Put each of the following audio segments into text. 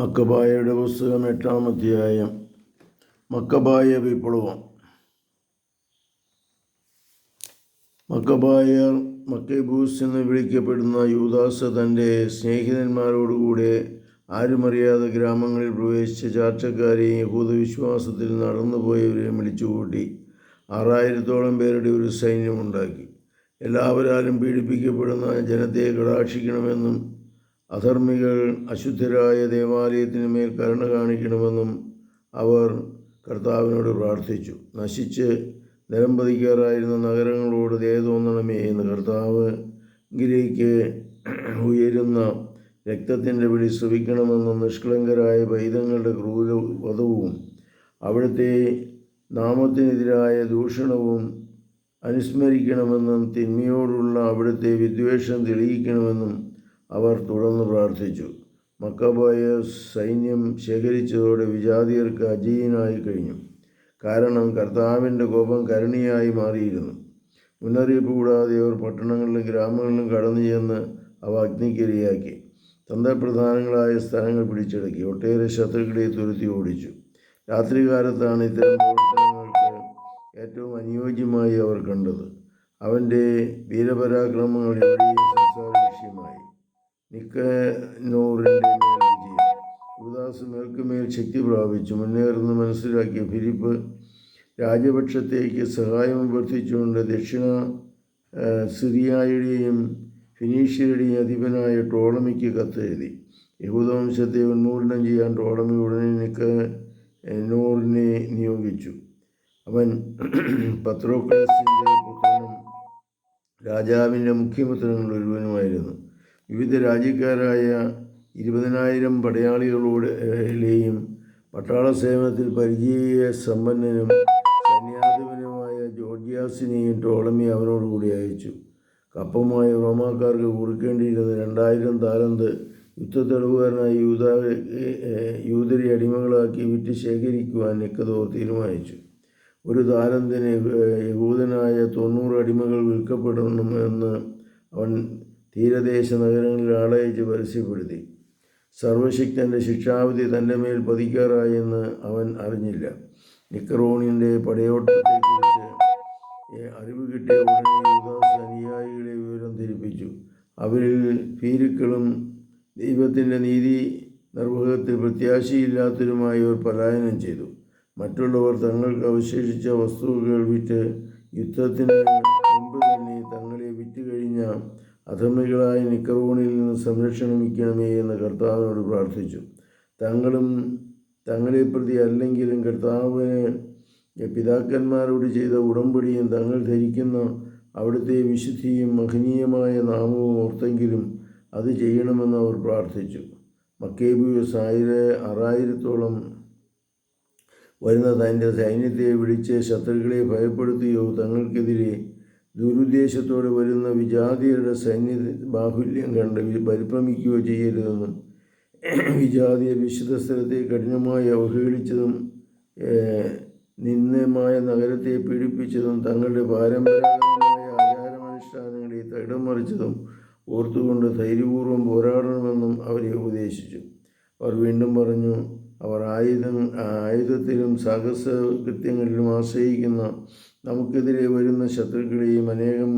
മക്കബായയുടെ പുസ്തകം എട്ടാം അധ്യായം. മക്കബായ വിപ്ലവം. മക്കബായർ മക്കേബൂസ് എന്ന് വിളിക്കപ്പെടുന്ന യൂദാസ് തന്റെ സ്നേഹിതന്മാരോടുകൂടെ ആരുമറിയാതെ ഗ്രാമങ്ങളിൽ പ്രവേശിച്ച ചാർച്ചക്കാരെയും യഹൂദവിശ്വാസത്തിൽ നടന്നുപോയവരെയും വിളിച്ചുകൂട്ടി ആറായിരത്തോളം പേരുടെ ഒരു സൈന്യമുണ്ടാക്കി. എല്ലാവരാലും പീഡിപ്പിക്കപ്പെടുന്ന ജനത്തെ കടാക്ഷിക്കണമെന്നും അധർമ്മികൾ അശുദ്ധരായ ദേവാലയത്തിന് മേൽ കരുണ കാണിക്കണമെന്നും അവർ കർത്താവിനോട് പ്രാർത്ഥിച്ചു. നശിച്ച് നിലംപതിക്കാറായിരുന്ന നഗരങ്ങളോട് ദയ തോന്നണമേ എന്ന് കർത്താവ് ഗിലേക്ക് ഉയരുന്ന രക്തത്തിന്റെ വിളി ശ്രവിക്കണമെന്നും നിഷ്കളങ്കരായ പൈതങ്ങളുടെ ക്രൂര വധവും അവിടുത്തെ നാമത്തിനെതിരായ ദൂഷണവും അനുസ്മരിക്കണമെന്നും തിന്മയോടുള്ള അവിടുത്തെ വിദ്വേഷം തെളിയിക്കണമെന്നും അവർ തുടർന്ന് പ്രാർത്ഥിച്ചു. മക്കബായ സൈന്യം ശേഖരിച്ചതോടെ വിജാതിയർക്ക് അജീയനായി കഴിഞ്ഞു. കാരണം കർത്താവിന്റെ കോപം കരുണിയായി മാറിയിരുന്നു. മുന്നറിയിപ്പ് കൂടാതെ അവർ പട്ടണങ്ങളിലും ഗ്രാമങ്ങളിലും കടന്നു ചെന്ന് അവ അഗ്നിക്കിരയാക്കി. തന്ത്രപ്രധാനങ്ങളായ സ്ഥലങ്ങൾ പിടിച്ചെടുക്കി. ഒട്ടേറെ ശത്രുക്കളെ തുരുത്തി ഓടിച്ചു. രാത്രികാലത്താണ് ഇത്തരം പ്രവർത്തനങ്ങൾക്ക് ഏറ്റവും അനുയോജ്യമായി അവർ കണ്ടത്. അവന്റെ വീരപരാക്രമങ്ങൾ എവിടെയും സംസാര വിഷയമായി നിക്കനോറിന്റെ നൂറിന്റെ വിജയം യുവദാസ് മേൽക്കുമേൽ ശക്തി പ്രാപിച്ചു. മുന്നേറുന്ന മനസ്സിലാക്കിയ ഫിലിപ്പ് രാജപക്ഷത്തേക്ക് സഹായം അഭ്യർത്ഥിച്ചുകൊണ്ട് ദക്ഷിണ സിറിയായുടെയും ഫിനീഷ്യരുടെയും അധിപനായ ടോളമിക്ക് കത്തെഴുതി. യഹൂദവംശത്തെ ഉന്മൂലനം ചെയ്യാൻ ടോളമി ഉടനെ നിക്ക നോറിനെ നിയോഗിച്ചു. അവൻ പത്രോക്ലസിന്റെ രാജാവിന്റെ മുഖ്യപുത്രങ്ങളിൽ ഒരുവനുമായിരുന്നു. വിവിധ രാജ്യക്കാരായ ഇരുപതിനായിരം പടയാളികളോടെയും പട്ടാള സേവനത്തിൽ പരിചയ സമ്പന്നനും സൈന്യാധിപനുമായ ജോർജിയാസിനെയും ടോളമി അവനോടുകൂടി അയച്ചു. കപ്പമായി റോമാക്കാർക്ക് കൊടുക്കേണ്ടിയിരുന്ന രണ്ടായിരം താലന്ത് യുദ്ധത്തടവുകാരനായ യൂത യൂതരെ അടിമകളാക്കി വിറ്റ് ശേഖരിക്കുവാൻ നിക്കതോർ തീരുമാനിച്ചു. ഒരു താലന്തിന് യഹൂദനായ തൊണ്ണൂറ് അടിമകൾ വിൽക്കപ്പെടണമെന്ന് അവൻ തീരദേശ നഗരങ്ങളിൽ ആളയച്ച് പരസ്യപ്പെടുത്തി. സർവശക്തന്റെ ശിക്ഷാവിധി തന്റെ മേൽ പതിക്കാറായെന്ന് അവൻ അറിഞ്ഞില്ല. നിക്കറോണിന്റെ പടയോട്ടത്തെക്കുറിച്ച് അറിവ് കിട്ടിയ ഉടനെ യുദാസ് അനുയായികളെ വിവരം ധരിപ്പിച്ചു അവരിൽ ഭീരുക്കളും ദൈവത്തിന്റെ നീതി നിർവഹത്തിൽ പ്രത്യാശയില്ലാത്തതുമായി അവർ പലായനം ചെയ്തു. മറ്റുള്ളവർ തങ്ങൾക്ക് അവശേഷിച്ച വസ്തുവകൾ വിറ്റ് യുദ്ധത്തിന് മുമ്പ് തന്നെ തങ്ങളെ വിറ്റ് കഴിഞ്ഞ അധർമ്മികളായ നിക്കറോണിൽ നിന്ന് സംരക്ഷണമിക്കണമേ എന്ന് കർത്താവിനോട് പ്രാർത്ഥിച്ചു. തങ്ങളും തങ്ങളെ പ്രതി അല്ലെങ്കിലും കർത്താവിന് പിതാക്കന്മാരോട് ചെയ്ത ഉടമ്പടിയും തങ്ങൾ ധരിക്കുന്ന അവിടുത്തെ വിശുദ്ധിയും മഹനീയമായ നാമവും ഓർത്തെങ്കിലും അത് ചെയ്യണമെന്ന് അവർ പ്രാർത്ഥിച്ചു. മക്കേബിയസ് ആയിര ആറായിരത്തോളം വരുന്ന തന്റെ സൈന്യത്തെ വിളിച്ച് ശത്രുക്കളെ ഭയപ്പെടുത്തുകയോ തങ്ങൾക്കെതിരെ ദുരുദ്ദേശത്തോടെ വരുന്ന വിജാതിയരുടെ സൈന്യ ബാഹുല്യം കണ്ട് പരിഭ്രമിക്കുകയോ ചെയ്യരുതെന്നും വിജാതിയെ വിശുദ്ധ സ്ഥലത്തെ കഠിനമായി അവഹേളിച്ചതും നിന്ദമായ നഗരത്തെ പീഡിപ്പിച്ചതും തങ്ങളുടെ പാരമ്പര്യമായ ആചാരമനുഷ്ഠാനങ്ങളെ തകിടം മറിച്ചതും ഓർത്തുകൊണ്ട് ധൈര്യപൂർവം പോരാടണമെന്നും അവരെ ഉപദേശിച്ചു. അവർ വീണ്ടും പറഞ്ഞു അവർ ആയുധം ആയുധത്തിലും സാഹസ കൃത്യങ്ങളിലും ആശ്രയിക്കുന്ന നമുക്കെതിരെ വരുന്ന ശത്രുക്കളെയും അനേകം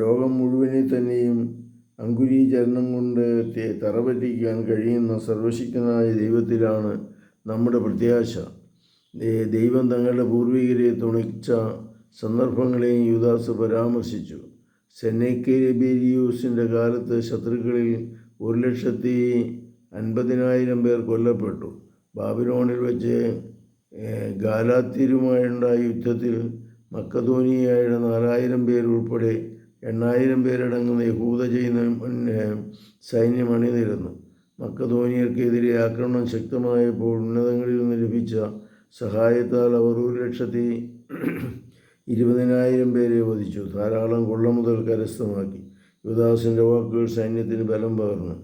ലോകം മുഴുവനെ തന്നെയും അങ്കുരീചരണം കൊണ്ട് തറപറ്റിക്കാൻ കഴിയുന്ന സർവശക്തനായ ദൈവത്തിലാണ് നമ്മുടെ പ്രത്യാശ. ദൈവം തങ്ങളുടെ പൂർവികരെ തുണച്ച സന്ദർഭങ്ങളെയും യുദാസ് പരാമർശിച്ചു. സെന്നേക്കേബേരിയൂസിന്റെ കാലത്ത് ശത്രുക്കളിൽ ഒരു ലക്ഷത്തി അൻപതിനായിരം പേർ കൊല്ലപ്പെട്ടു. ബാബിലോണിൽ വെച്ച് ഗാലാത്തിരുമായുണ്ടായ യുദ്ധത്തിൽ മക്കധോനിയായുടെ നാലായിരം പേരുൾപ്പെടെ എണ്ണായിരം പേരടങ്ങുന്ന യഹൂദ ചെയ്യുന്ന സൈന്യം അണിനിരന്നു. മക്കധോനിയർക്കെതിരെ ആക്രമണം ശക്തമായപ്പോൾ ഉന്നതങ്ങളിൽ നിന്ന് ലഭിച്ച സഹായത്താൽ അവർ ഒരു ലക്ഷത്തി ഇരുപതിനായിരം പേരെ വധിച്ചു. ധാരാളം കൊള്ള മുതൽ കരസ്ഥമാക്കി. യുവദാസിന്റെ വാക്കുകൾ സൈന്യത്തിന് ബലം പകർന്നു.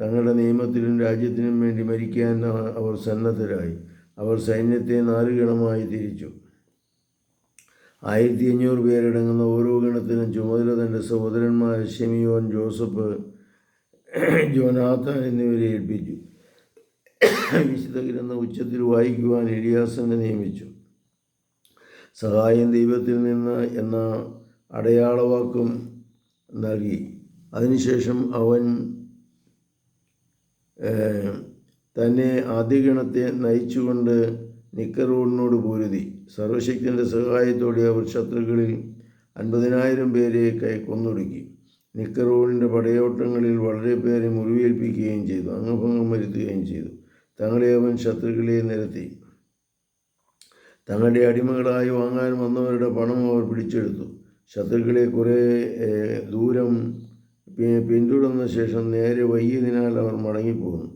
തങ്ങളുടെ നിയമത്തിനും രാജ്യത്തിനും വേണ്ടി മരിക്കാൻ അവർ സന്നദ്ധരായി. അവർ സൈന്യത്തെ നാല് ഗണമായി തിരിച്ചു. ആയിരത്തി അഞ്ഞൂറ് പേരടങ്ങുന്ന ഓരോ ഗണത്തിനും ചുമതല തന്റെ സഹോദരന്മാർ ഷെമിയോൻ ജോസഫ് ജോനാഥൻ എന്നിവരെ ഏൽപ്പിച്ചു. വിശുദ്ധ ഗ്രന്ഥം ഉച്ചത്തിൽ വായിക്കുവാൻ എലിയാസനെ നിയമിച്ചു. സഹായം ദൈവത്തിൽ നിന്ന് എന്ന അടയാളവാക്കും നൽകി. അതിനുശേഷം അവൻ തന്നെ ആദ്യഗണത്തെ നയിച്ചുകൊണ്ട് നിക്കറോണിനോട് പൊരുതി. സർവശക്തിന്റെ സഹായത്തോടെ അവർ ശത്രുക്കളിൽ അൻപതിനായിരം പേരെ കൈ കൊന്നൊടുക്കി നിക്കറോണിന്റെ പടയോട്ടങ്ങളിൽ വളരെ പേരെ മുറിവേൽപ്പിക്കുകയും ചെയ്തു. അംഗഭംഗം വരുത്തുകയും ചെയ്തു. തങ്ങളെ അവൻ ശത്രുക്കളെ നിരത്തി. തങ്ങളുടെ അടിമകളായി വാങ്ങാൻ വന്നവരുടെ പണം അവർ പിടിച്ചെടുത്തു. ശത്രുക്കളെ കുറേ ദൂരം പിന്തുടർന്ന ശേഷം നേരെ വൈകിയതിനാൽ അവർ മടങ്ങിപ്പോന്നു. അ-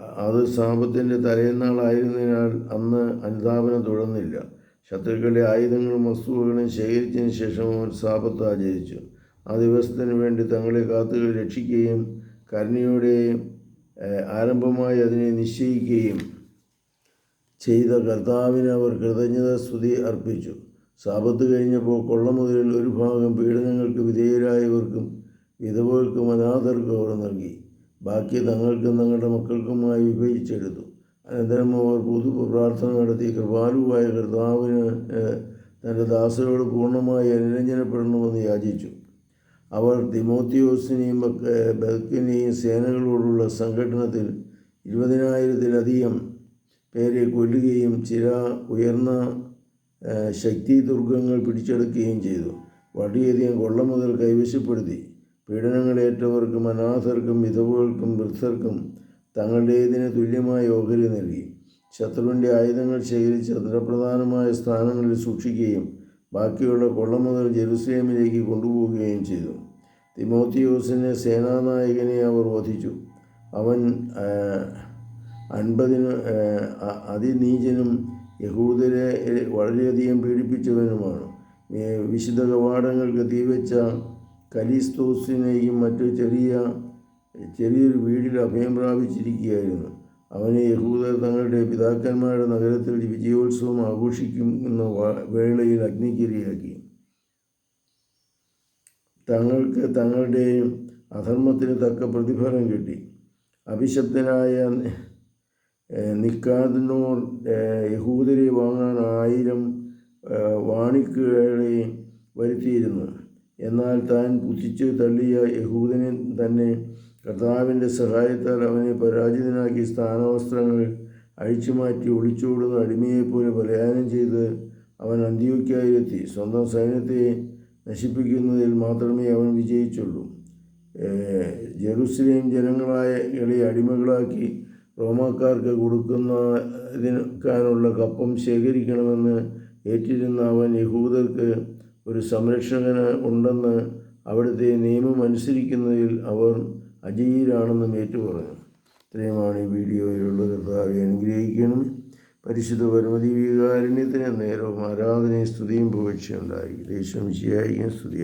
അത് സാപത്തിന്റെ തലേന്നാളായിരുന്നതിനാൽ അന്ന് അനുതാപനം തുടർന്നില്ല. ശത്രുക്കളുടെ ആയുധങ്ങളും വസ്തുവകളും ശേഖരിച്ചതിന് ശേഷം അവൻ സാപത്ത് ആചരിച്ചു. ആ ദിവസത്തിന് വേണ്ടി തങ്ങളെ കാത്തുകൾ രക്ഷിക്കുകയും കരുണയോടെ ആരംഭമായി അതിനെ നിശ്ചയിക്കുകയും ചെയ്ത കർത്താവിന് അവർ കൃതജ്ഞത സ്തുതി അർപ്പിച്ചു. സാപത്ത് കഴിഞ്ഞപ്പോൾ കൊള്ള മുതലിൽ ഒരു ഭാഗം പീഡനങ്ങൾക്ക് വിധേയരായവർക്കും വിധവകൾക്കും അനാഥർക്കും അവർ നൽകി. ബാക്കി തങ്ങൾക്കും തങ്ങളുടെ മക്കൾക്കുമായി വിഭജിച്ചെടുത്തു. അനന്തരം അവർ പൊതു പ്രാർത്ഥന നടത്തി കൃപാലുവായ കർത്താവിന് തന്റെ ദാസരോട് പൂർണമായി അനുരഞ്ജനപ്പെടണമെന്ന് യാചിച്ചു. അവർ തിമോത്തിയോസിനെയും ബക്കിനെയും സേനകളോടുള്ള സംഘടനത്തിൽ ഇരുപതിനായിരത്തിലധികം പേരെ കൊല്ലുകയും ചില ഉയർന്ന ശക്തി ദുർഗങ്ങൾ പിടിച്ചെടുക്കുകയും ചെയ്തു. വളരെയധികം കൊള്ള മുതൽ കൈവശപ്പെടുത്തി. പീഡനങ്ങളേറ്റവർക്കും അനാഥർക്കും വിധവകൾക്കും വൃദ്ധർക്കും തങ്ങളുടേതിന് തുല്യമായ ഓഹരി നൽകി. ശത്രുവിന്റെ ആയുധങ്ങൾ ശേഖരിച്ച് തന്ത്രപ്രധാനമായ സ്ഥാനങ്ങളിൽ സൂക്ഷിക്കുകയും ബാക്കിയുള്ള കൊള്ള മുതൽ ജെറുസലേമിലേക്ക് കൊണ്ടുപോവുകയും ചെയ്തു. തിമോത്തിയോസിനെ സേനാനായകനെ അവർ വധിച്ചു. അവൻ അൻപതിന് അതിനീചനും യഹൂദരെ വളരെയധികം പീഡിപ്പിച്ചവനുമാണ്. വിശുദ്ധ കവാടങ്ങൾക്ക് തീവെച്ച കലിസ്തോസിനെയും മറ്റു ചെറിയ ചെറിയൊരു വീടിൽ അഭയം പ്രാപിച്ചിരിക്കുകയായിരുന്നു. അവനെ യഹൂദർ തങ്ങളുടെ പിതാക്കന്മാരുടെ നഗരത്തിൽ വിജയോത്സവം ആഘോഷിക്കുന്ന വേളയിൽ അഗ്നിക്കിരയാക്കി. തങ്ങൾക്ക് തങ്ങളുടെ അധർമ്മത്തിന് തക്ക പ്രതിഫലം കിട്ടി. അഭിശബ്ദനായ നിക്കാദിനോർ യഹൂദരെ വാങ്ങാൻ ആയിരം വാണിക്കുകളെ വരുത്തിയിരുന്നു. എന്നാൽ താൻ പുച്ഛിച്ച് തള്ളിയ യഹൂദനെ തന്നെ കർത്താവിന്റെ സഹായത്താൽ അവനെ പരാജിതനാക്കി സ്ഥാനവസ്ത്രങ്ങൾ അഴിച്ചുമാറ്റി ഒളിച്ചോടുന്ന അടിമയെപ്പോലെ പലായനം ചെയ്ത് അവൻ അന്ത്യോക്കായിലെത്തി സ്വന്തം സൈന്യത്തെ നശിപ്പിക്കുന്നതിൽ മാത്രമേ അവൻ വിജയിച്ചുള്ളൂ. ജെറുസലേം ജനങ്ങളായ കളെ അടിമകളാക്കി റോമാക്കാർക്ക് കൊടുക്കുന്നതിനുള്ള കപ്പം ശേഖരിക്കണമെന്ന് ഏറ്റിരുന്ന അവൻ യഹൂദർക്ക് ഒരു സംരക്ഷകന് ഉണ്ടെന്ന് അവിടുത്തെ നിയമം അനുസരിക്കുന്നതിൽ അവർ അജീരാണെന്നും ഏറ്റുപറഞ്ഞു. ഇത്രയുമാണ് ഈ വീഡിയോയിലുള്ള കർത്താവെ അനുഗ്രഹിക്കണം പരിശുദ്ധ പരമതി വികാരുണ്യത്തിന് നേരവും ആരാധനയും സ്തുതിയും പുകഴ്ചയുണ്ടായി ദേശം ശിയായിരിക്കും സ്തുതി